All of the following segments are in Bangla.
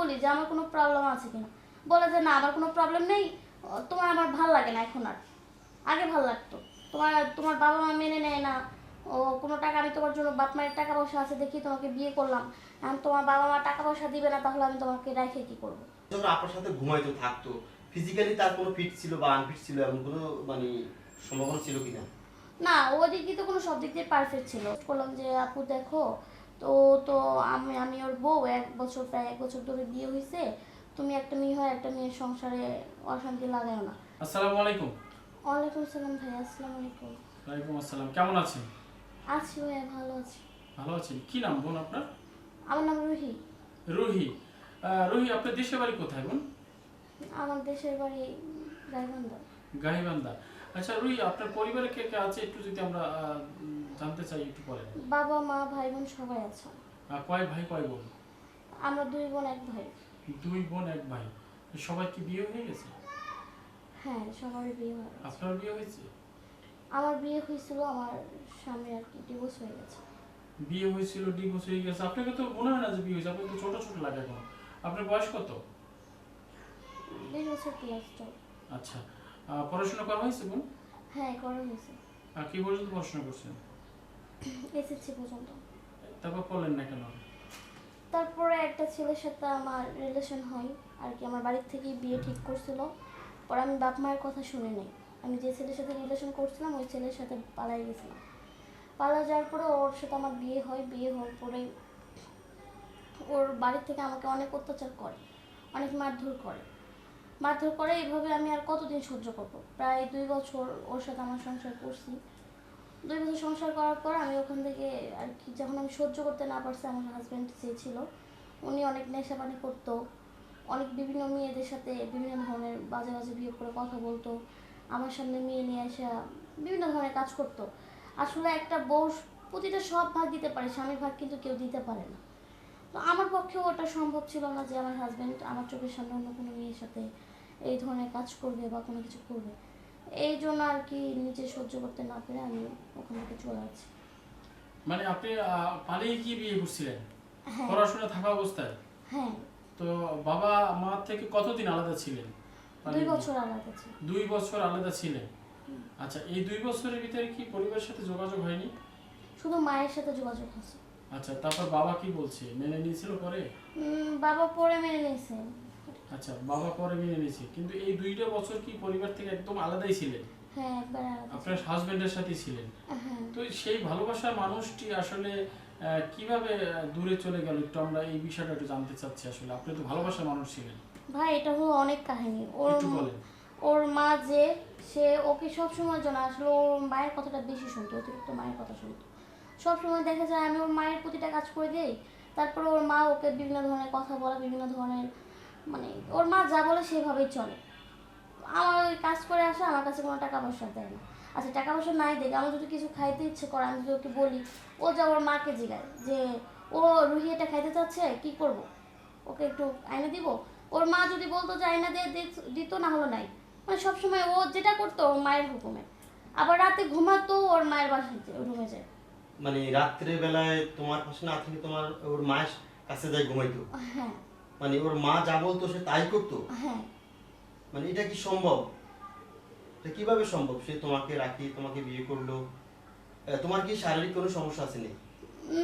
বলি যে আমার কোনো প্রবলেম আছে কিনা। বলে যে না আমার কোনো প্রবলেম নেই। তোমার আমার ভালো লাগে না এখন আর। আগে ভালো লাগতো। তোমার তোমার বাবা মা মেনে নেয় না। ও কোনো টাকা আমি তোমার জন্য বাপ মায়ের টাকা পয়সা আছে দেখি তোমাকে বিয়ে করলাম। এখন তোমার বাবা মা টাকা পয়সা দিবে না তাহলে আমি তোমাকে রেখে কি করব? আপনার সাথে ঘুমাইতো থাকতো। ফিজিক্যালি তার কোনো ফিট ছিল বা আনফিট ছিল এমন কোনো মানে সম্ভাবনা ছিল কিনা? না ও দিক দিয়ে তো কোনো সব দিক দিয়ে পারফেক্ট ছিল। বললাম যে আপু দেখো তো তো আমি আমি ওর বউ এক বছর প্রায় এক বছর ধরে বিয়ে হয়েছে তুমি একটা মেয়ে হয় একটা মেয়ের সংসারে অশান্তি লাগাও না। আসসালামু আলাইকুম। ওয়ালাইকুম আসসালাম ভাই আসসালামু আলাইকুম। ওয়ালাইকুম আসসালাম কেমন আছেন? আছি ভাইয়া ভালো আছি। ভালো আছেন কি নাম বোন আপনার? আমার নাম রুহি। রুহি। রুহি আপনার দেশের বাড়ি কোথায় বোন? আমার দেশের বাড়ি গাইবান্ধা। গাহিবান্ধা আচ্ছা রুহি আপনার পরিবারে কে কে আছে? একটু যদি আমরা জানতে চাই একটু বলেন। বাবা মা ভাই বোন সবাই আছে। কয় ভাই কয় বোন? আমরা দুই বোন এক ভাই। দুই বোন এক ভাই। সবাই কি বিয়ে হয়ে গেছে? হ্যাঁ সবারই বিয়ে হয় আপনার বিয়ে হয়েছে? আমার বিয়ে হয়েছিল আমার স্বামী আর কি ডিভোর্স হয়ে গেছে। বিয়ে হয়েছিল ডিভোর্স হয়ে গেছে। আপনাকে তো মনে হয় না যে বিয়ে হয়েছে? আপনাকে তো ছোট ছোট লাগে এখন। আপনার বয়স কত? বিশ বছর প্লাস আচ্ছা পড়াশোনা করা হয়েছে বোন? হ্যাঁ করা হয়েছে। আর কি পর্যন্ত পড়াশোনা করছেন? এসএসসি পর্যন্ত। তারপর পড়লেন না কেন? তারপরে একটা ছেলের সাথে আমার রিলেশন হয় আর কি আমার বাড়ির থেকেই বিয়ে ঠিক করছিল। পরে আমি বাপ মায়ের কথা শুনে নেই। আমি যে ছেলের সাথে রিলেশন করছিলাম ওই ছেলের সাথে পালাই গেছিলাম। পালা যাওয়ার পরে ওর সাথে আমার বিয়ে হয়। বিয়ে হওয়ার পরে ওর বাড়ির থেকে আমাকে অনেক অত্যাচার করে অনেক মারধর করে। মারধর করে, এইভাবে আমি আর কতদিন সহ্য করব? প্রায় দুই বছর ওর সাথে আমার সংসার করছি। দুই বছর সংসার করার পর আমি ওখান থেকে আর কি, যখন আমি সহ্য করতে না পারছি, আমার হাজব্যান্ড যে ছিল উনি অনেক নেশা পানি করতো, অনেক বিভিন্ন মেয়েদের সাথে বিভিন্ন ধরনের বাজে বাজে বিয়ে করে কথা বলতো। আমার সামনে মেয়ে নিয়ে আসা বিভিন্ন ধরনের কাজ করতো। আসলে একটা বউ প্রতিটা সব ভাগ দিতে পারে, স্বামীর ভাগ কিন্তু কেউ দিতে পারে না। তো আমার পক্ষেও ওটা সম্ভব ছিল না যে আমার হাজব্যান্ড আমার চোখের সামনে অন্য কোনো মেয়ের সাথে এই ধরনের কাজ করবে বা কোনো কিছু করবে। এই জন্য আর কি নিজে সহ্য করতে না পেরে আমি ওখান থেকে চলে আসছি মানে আপনি পালিয়ে কি বিয়ে করছিলেন? হ্যাঁ। পড়াশোনা থাকা অবস্থায়? হ্যাঁ। তো বাবা মা থেকে কতদিন আলাদা ছিলেন? দুই বছর আলাদা ছিল দুই বছর আলাদা ছিলেন? আচ্ছা এই দুই বছরের ভিতরে কি পরিবারের সাথে যোগাযোগ হয়নি? শুধু মায়ের সাথে যোগাযোগ আছে আচ্ছা তারপর বাবা কি বলছে? মেনে নিয়েছিল পরে? বাবা পরে মেনে নিয়েছে। আচ্ছা বাবা পরে মেনে নিয়েছে। কিন্তু এই দুইটা বছর কি পরিবার থেকে একদম আলাদাই ছিলেন? হ্যাঁ একবার আলাদা আপনার হাজবেন্ডের সাথে ছিলেন। হ্যাঁ। তো সেই ভালোবাসার মানুষটি আসলে কীভাবে দূরে চলে গেল? একটু আমরা এই বিষয়টা একটু জানতে চাচ্ছি আসলে। আপনি তো ভালোবাসার মানুষ ছিলেন। ভাই এটা হলো অনেক কাহিনী। ওর ওর মা যে সে ওকে সব সময় জন্য আসলে ওর মায়ের কথাটা বেশি শুনতো অতিরিক্ত মায়ের কথা শুনতো। সব সময় দেখা যায় আমি ওর মায়ের প্রতিটা কাজ করে দিই। তারপরে ওর মা ওকে বিভিন্ন ধরনের কথা বলা বিভিন্ন ধরনের মানে ওর মা যা বলে সেভাবেই চলে। আমার ওই কাজ করে আসে আমার কাছে কোনো টাকা পয়সা দেয় না। আচ্ছা টাকা পয়সা নাই দেখে আমার যদি কিছু খাইতে ইচ্ছে করে আমি যদি ওকে বলি ও যা ওর মাকে জিগায় যে ও রুহি এটা খাইতে চাচ্ছে কি করব? ওকে একটু আইনা দিব? ওর মা যদি বলতো যে আইনা দিয়ে দিত- না হলো নাই। মানে সবসময় ও যেটা করতো ওর মায়ের হুকুমে। আবার রাতে ঘুমাতো ওর মায়ের বাসায় রুমে যায়। মানে রাত্রে বেলায় তোমার পাশে না থেকে তোমার ওর মায়ের কাছে যাই ঘুমাইতো? হ্যাঁ। মানে ওর মা যা বলতো সে তাই করতো? হ্যাঁ। মানে এটা কি সম্ভব? এটা কীভাবে সম্ভব? সে তোমাকে রাখি তোমাকে বিয়ে করল। তোমার কি শারীরিক কোনো সমস্যা আছে নেই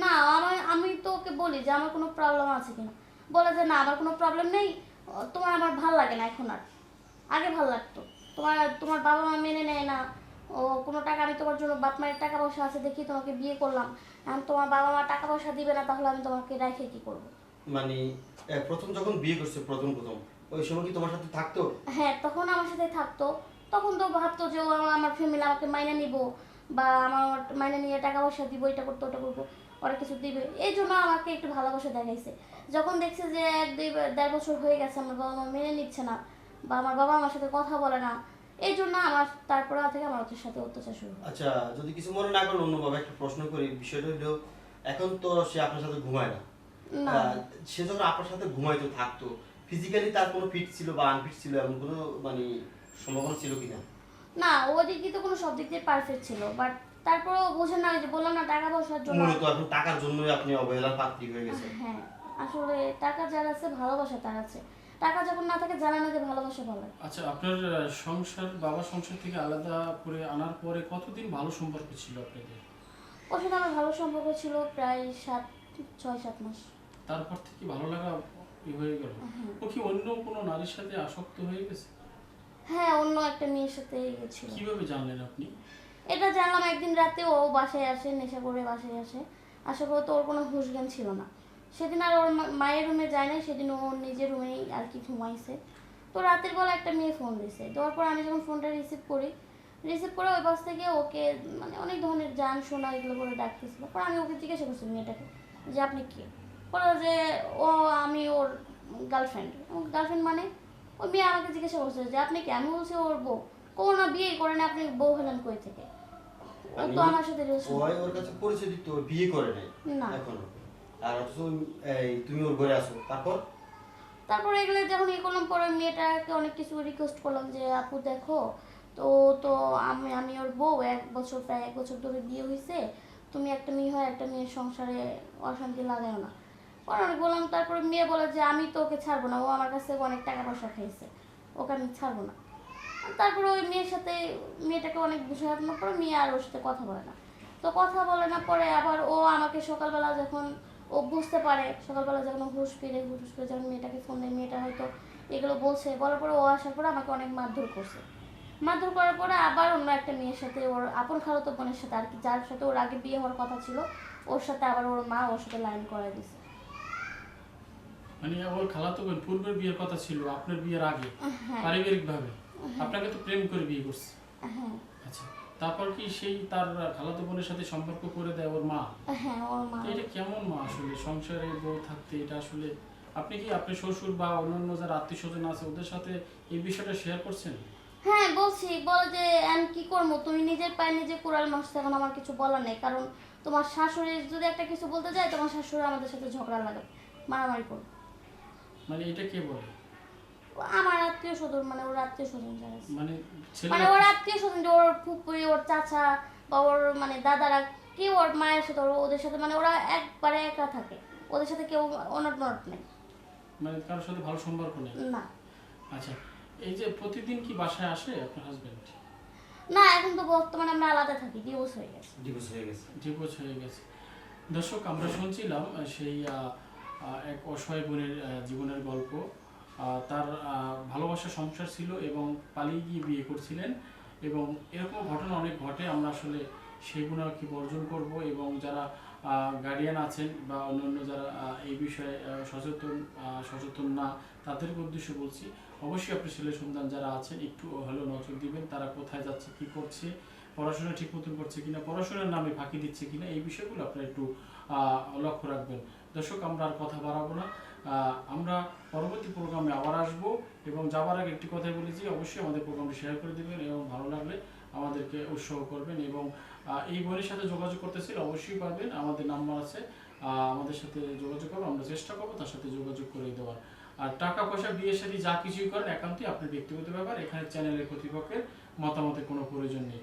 না আমার আমি তো ওকে বলি যে আমার কোনো প্রবলেম আছে কিনা। বলে যে না আমার কোনো প্রবলেম নেই। তোমার আমার ভালো লাগে না এখন আর। আগে ভালো লাগতো। তোমার তোমার বাবা মা মেনে নেয় না। ও কোনো টাকা আমি তোমার জন্য বাপ মায়ের টাকা পয়সা আছে দেখি তোমাকে বিয়ে করলাম। এখন তোমার বাবা মা টাকা পয়সা দিবে না তাহলে আমি তোমাকে রেখে কি করব? মানে প্রথম যখন বিয়ে করছে প্রথম প্রথম ওই সময় কি তোমার সাথে থাকতো? হ্যাঁ তখন আমার সাথে থাকতো। তখন তো ভাবতো যে ও আমার- ফ্যামিলি আমাকে মাইনে নিব বা আমার মাইনে নিয়ে টাকা পয়সা দিব এটা করতো ওটা করব ওরা কিছু দিবে। এই জন্য আমাকে একটু ভালোবাসা দেখাইছে। যখন দেখছে যে এক দুই দেড় বছর হয়ে গেছে আমার বাবা মা মেনে নিচ্ছে না বা আমার বাবা আমার সাথে কথা বলে না এই জন্য আমার তারপরে থেকে আমার ওদের সাথে অত্যাচার শুরু আচ্ছা যদি কিছু মনে না করেন অন্যভাবে একটা প্রশ্ন করি বিষয়টা হলো এখন তো সে আপনার সাথে ঘুমায় না। সে যখন আপনার সাথে ঘুমাইতো থাকতো। ফিজিক্যালি তার কোনো ফিট ছিল বা আনফিট ছিল এমন কোনো মানে সম্ভাবনা ছিল কিনা? না ও দিক দিয়ে তো কোনো সব দিক দিয়ে পারফেক্ট ছিল বাট তারপরেও বোঝেন না যে বললাম না টাকা পয়সার জন্য। মূলত এখন টাকার জন্যই আপনি অবহেলার পাত্রী হয়ে গেছেন। হ্যাঁ আসলে টাকা যার আছে ভালোবাসা তার আছে। টাকা যখন না থাকে জানা না যে ভালোবাসা বলে। আচ্ছা আপনার সংসার বাবা সংসার থেকে আলাদা করে আনার পরে কতদিন ভালো সম্পর্ক ছিল আপনাদের? ওর সাথে আমার ভালো সম্পর্ক ছিল প্রায় সাত ছয় সাত মাস। তারপর থেকে ভালো লাগা হয়ে গেল। ও কি অন্য কোনো নারীর সাথে আসক্ত হয়ে গেছে? হ্যাঁ অন্য একটা মেয়ের সাথে গেছিল। কীভাবে জানলেন আপনি? এটা জানলাম একদিন রাতে ও বাসায় আসে নেশা করে বাসায় আসে। আসার পর তো ওর কোনো হুশ জ্ঞান ছিল না। সেদিন আর ওর মায়ের রুমে যায় না সেদিন ও নিজের রুমেই আর কি ঘুমাইছে। তো রাতের বেলা একটা মেয়ে ফোন দিছে দেওয়ার পর আমি যখন ফোনটা রিসিভ করি রিসিভ করে ওই পাশ থেকে ওকে মানে অনেক ধরনের গান শোনা এগুলো করে ডাকতেছিল। পর আমি ওকে জিজ্ঞাসা করছি মেয়েটাকে যে আপনি কে? বলল যে ও আমি ওর গার্লফ্রেন্ড গার্লফ্রেন্ড মানে? ও মেয়ে আমাকে জিজ্ঞাসা করছে যে আপনি কে? আমি বলছি ওর বউ। কোনো বিয়ে করেন আপনি বউ হলেন কই থেকে? ও তো আমার সাথে ওই ওর কাছে পরিচয় দিতে বিয়ে করে নাই না। এখনও। আর এই তুমি ওর ঘরে আসো তারপর? তারপরে এগুলো যখন ইয়ে করলাম পরে মেয়েটাকে অনেক কিছু রিকোয়েস্ট করলাম যে আপু দেখো তো তো আমি আমি ওর বউ এক বছর প্রায় এক বছর ধরে বিয়ে হয়েছে তুমি একটা মেয়ে হয় একটা মেয়ের সংসারে অশান্তি লাগাও না। আমি বললাম, তারপরে মেয়ে বলে যে, আমি তো ওকে ছাড়বো না, ও আমার কাছ অনেক টাকা পয়সা খেয়েছে, ওকে আমি ছাড়বো না। তারপরে ওই মেয়ের সাথে, মেয়েটাকে অনেক বুঝানোর পরে মেয়ে আর ওর সাথে কথা বলে না। তো কথা বলে না, পরে আবার ও আমাকে সকালবেলা যখন ও বুঝতে পারে, সকালবেলা যখন হুশ ফিরে, হুশ করে যখন মেয়েটাকে ফোন দেয়, মেয়েটা হয়তো এগুলো বলছে, বলার পরে ও আসার পরে আমাকে অনেক মারধর করছে। মারধর করার পরে আবার অন্য একটা মেয়ের সাথে, ওর আপন খালতো বোনের সাথে আর কি, যার সাথে ওর আগে বিয়ে হওয়ার কথা ছিল, ওর সাথে আবার ওর মা ওর সাথে লাইন করাই দিছে। মানে ওর খালাতো বোন পূর্বের বিয়ের কথা ছিল আপনার বিয়ের আগে হ্যাঁ। পারিবারিক ভাবে আপনাকে তো প্রেম করে বিয়ে করছে। হ্যাঁ। আচ্ছা তারপর কি সেই তার খালাতো বোনের সাথে সম্পর্ক করে দেয় ওর মা? হ্যাঁ ওর মা। এটা কেমন মা আসলে? সংসারে বউ থাকতে এটা আসলে আপনি কি আপনার শ্বশুর বা অন্যান্য যারা আত্মীয় স্বজন আছে ওদের সাথে এই বিষয়টা শেয়ার করছেন? হ্যাঁ বলছি বলে যে আমি কি করব? তুমি নিজের পায়ে নিজে কুড়াল মাসতে এখন আমার কিছু বলার নেই। কারণ তোমার শাশুড়ি যদি একটা কিছু বলতে যায় তোমার শাশুড়ি আমাদের সাথে ঝগড়া লাগে মারামারি করবে। মানে এটা কে বলে? আমার আত্মীয় স্বজন মানে ওর আত্মীয় স্বজন যারা মানে ছেলে মানে ওর আত্মীয় স্বজন। যে ওর ফুপুরি ওর চাচা বা ওর মানে দাদারা কেউ ওর মায়ের সাথে ওর ওদের সাথে মানে ওরা একবারে একা থাকে। ওদের সাথে কেউ অনট নট নেই। মানে কারোর সাথে ভালো সম্পর্ক নেই? না। আচ্ছা এই যে প্রতিদিন কি বাসায় আসে আপনার হাজবেন্ড না এখন তো বর্তমানে আমরা আলাদা থাকি ডিভোর্স হয়ে গেছে। ডিভোর্স হয়ে গেছে। ডিভোর্স হয়ে গেছে। দর্শক আমরা শুনছিলাম সেই এক অসহায় বোনের জীবনের গল্প। তার ভালোবাসা সংসার ছিল এবং পালিয়ে গিয়ে বিয়ে করছিলেন এবং এরকম ঘটনা অনেক ঘটে। আমরা আসলে সেগুলো কি বর্জন করব এবং যারা গার্ডিয়ান আছেন বা অন্যান্য যারা এই বিষয়ে সচেতন সচেতন না, তাদেরকে উদ্দেশ্য বলছি, অবশ্যই আপনার ছেলে সন্তান যারা আছেন, একটু হলেও নজর দিবেন, তারা কোথায় যাচ্ছে, কি করছে পড়াশোনা ঠিক মতন করছে কিনা, পড়াশোনার নামে ফাঁকি দিচ্ছে কিনা, এই বিষয়গুলো আপনারা একটু লক্ষ্য রাখবেন। দর্শক, আমরা আর কথা বাড়াবো না। আমরা পরবর্তী প্রোগ্রামে আবার আসব এবং যাওয়ার আগে একটি কথাই বলেছি, অবশ্যই আমাদের প্রোগ্রামটি শেয়ার করে দেবেন এবং ভালো লাগলে আমাদেরকে উৎসাহ করবেন এবং এই বোনের সাথে যোগাযোগ করতে অবশ্যই পারবেন। আমাদের নাম্বার আছে আমাদের সাথে যোগাযোগ করব আমরা চেষ্টা করব তার সাথে যোগাযোগ করে দেওয়ার। আর টাকা পয়সা বিয়ের সাথে যা কিছুই করেন, একান্তই আপনার ব্যক্তিগত ব্যাপার, এখানে চ্যানেলের কর্তৃপক্ষের মতামতের কোনো প্রয়োজন নেই।